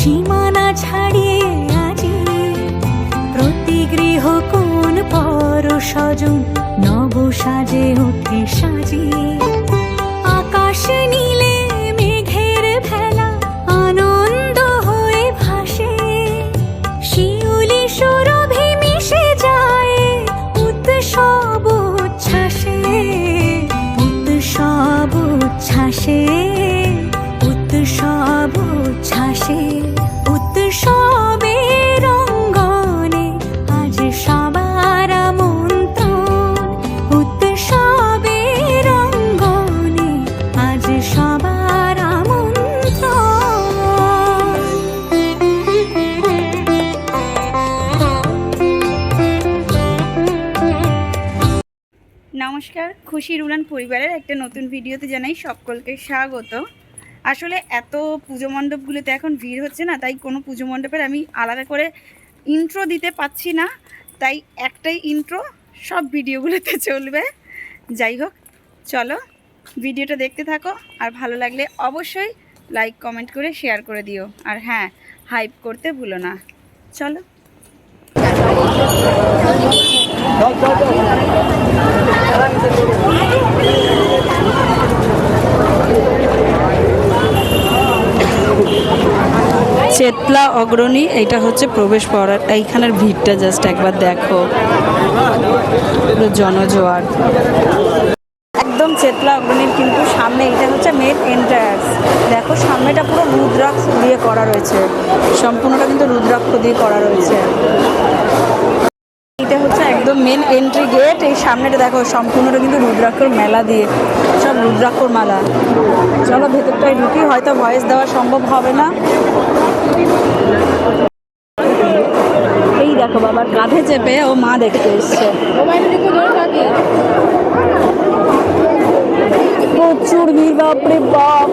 সীমানা ছাড়িয়ে আজি প্রতি গৃহ কোন পর সজন নব সাজে ওঠে সাজিয়ে নমস্কার। খুশির উড়ান পরিবারের একটা নতুন ভিডিওতে জানাই সকলকে স্বাগত। আসলে এত পুজো মণ্ডপগুলোতে এখন ভিড় হচ্ছে না, তাই কোনো পুজো মণ্ডপের আমি আলাদা করে ইন্ট্রো দিতে পাচ্ছি না। তাই একটাই ইন্ট্রো সব ভিডিওগুলোতে চলবে। যাই হোক, চলো ভিডিওটা দেখতে থাকো। আর ভালো লাগলে অবশ্যই লাইক কমেন্ট করে শেয়ার করে দিও। আর হ্যাঁ হাইপ করতে ভুলো না। চলো। চেতলা অগ্রণী এটা হচ্ছে প্রবেশ পড়ার এইখানের ভিড়টা জাস্ট একবার দেখো। জনজোয়ার। একদম চেতলা, অগ্রণীর কিন্তু সামনে এটা হচ্ছে মেন এন্ট্রান্স দেখো, সামনেটা পুরো রুদ্রাক্ষ দিয়ে করা রয়েছে। সম্পূর্ণটা কিন্তু রুদ্রাক্ষ দিয়ে করা রয়েছে। এটা হচ্ছে একদম মেন এন্ট্রি গেট এই সামনেটা দেখো, সম্পূর্ণটা কিন্তু রুদ্রাক্ষর মেলা দিয়ে। সব রুদ্রাক্ষর মালা। চলো, ভেতরটায় ঢুকি, হয়তো ভয়েস দেওয়া সম্ভব হবে না। এই দেখো বাবার কাঁধে চেপে ও মা দেখতে এসছে। প্রচুর ভিড়, বাপরে বাপ।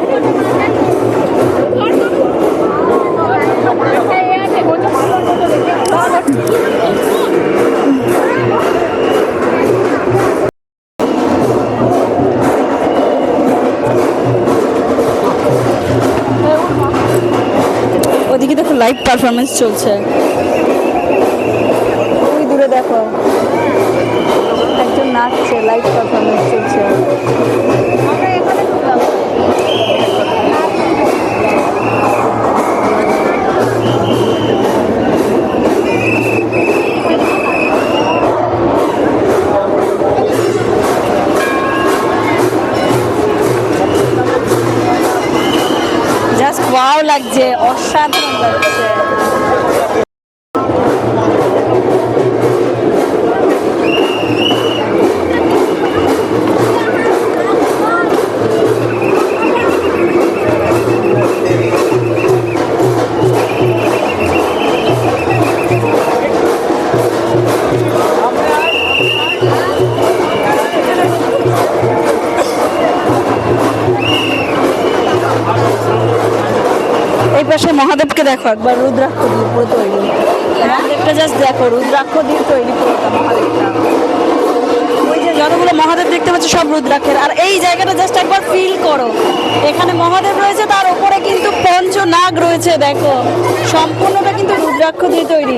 Thank দেখো লাইভ পারফরমেন্স চলছে। ওয়াও লাগছে অসাধারণ লাগছে। এই পাশে মহাদেবকে দেখো একবার, রুদ্রাক্ষ দিয়ে পুরো তৈরি মহাদেবটা জাস্ট দেখো, রুদ্রাক্ষ দিয়ে তৈরি পুরোটা ওই যে যতগুলো মহাদেব দেখতে পাচ্ছ সব রুদ্রাক্ষের। আর এই জায়গাটা জাস্ট একবার ফিল করো। এখানে মহাদেব রয়েছে, তার উপরে কিন্তু পঞ্চ নাগ রয়েছে, দেখো। সম্পূর্ণটা কিন্তু রুদ্রাক্ষ দিয়ে তৈরি।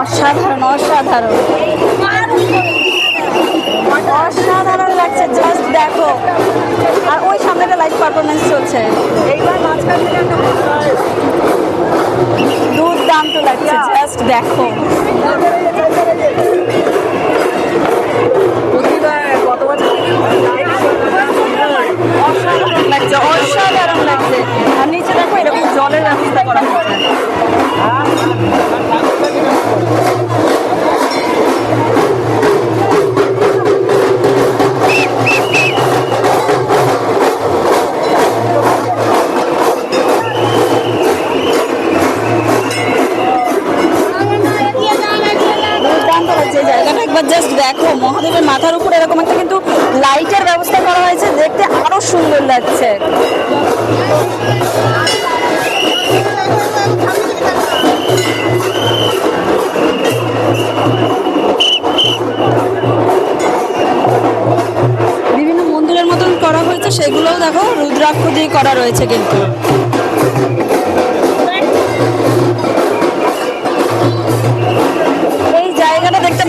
অসাধারণ অসাধারণ। অসাধারণ লাগছে জাস্ট দেখো। আর ওই সামনেটা লাইভ পারফরমেন্স চলছে। এইবার মাঝখান একটা দুর্দান্ত লাগছে জাস্ট দেখো। মহাদেবের মাথার উপরে এরকম একটা কিন্তু লাইটের ব্যবস্থা করা হয়েছে, দেখতে আরও সুন্দর লাগছে। বিভিন্ন মন্দিরের মতন করা হয়েছে, সেগুলোও দেখো, রুদ্রাক্ষ দিয়ে করা রয়েছে কিন্তু।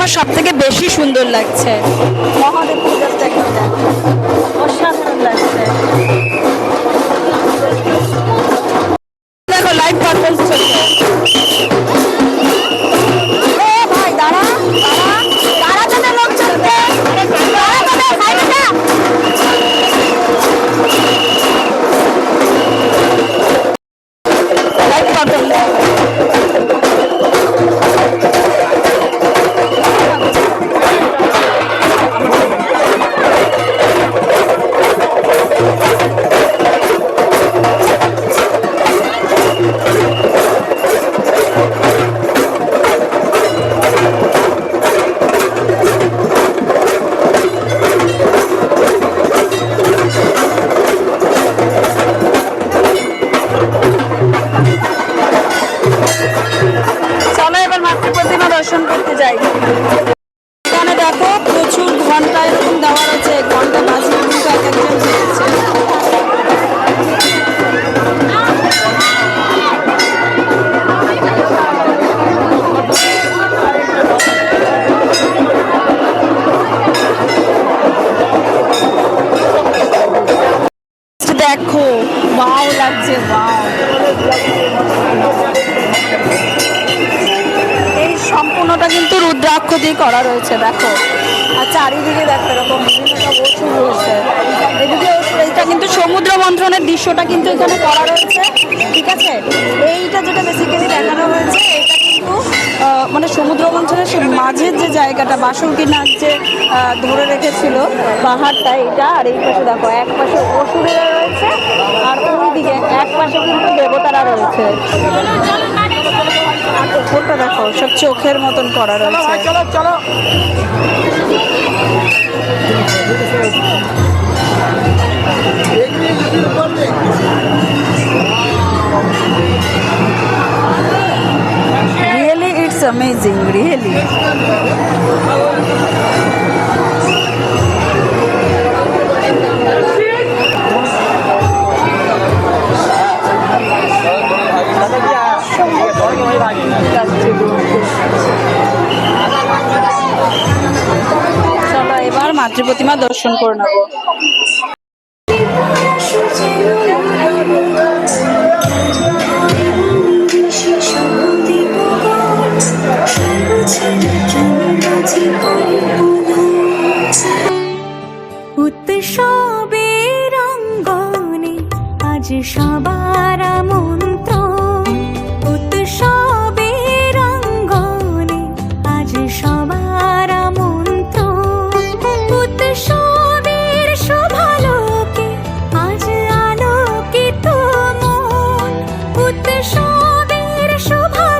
আমার সব থেকে বেশি সুন্দর লাগছে। মহাদেব পূজার ঘণ্টা এরকম দেওয়া রয়েছে ঘণ্টা বাজিয়ে কিন্তু এক একজন চেয়েছে দেখো ওয়াও লাগছে ওয়াও এই সম্পূর্ণটা কিন্তু রুদ্রাক্ষ দিয়ে করা রয়েছে, দেখো। চারিদিকে দেখো এরকম বিভিন্ন ওষুধ কিন্তু সমুদ্র মন্থনের দৃশ্যটা কিন্তু এখানে করা রয়েছে, ঠিক আছে? এইটা যেটা বেসিক্যালি দেখানো হয়েছে এটা কিন্তু মানে সমুদ্র মন্থনের সে মাঝের যে জায়গাটা বাসন্তী নাচ যে ধরে রেখেছিল পাহাড়টা এটা আর এই পাশে দেখো, এক পাশে অসুরেরা রয়েছে, আর ওই দিকে এক পাশে কিন্তু দেবতারা রয়েছে। ওপরটা দেখো? সব চোখের মতন করা রয়েছে। চলো চলো। রিয়েলি এবার মাতৃ প্রতিমা দর্শন করে নেব। 我给的手帕。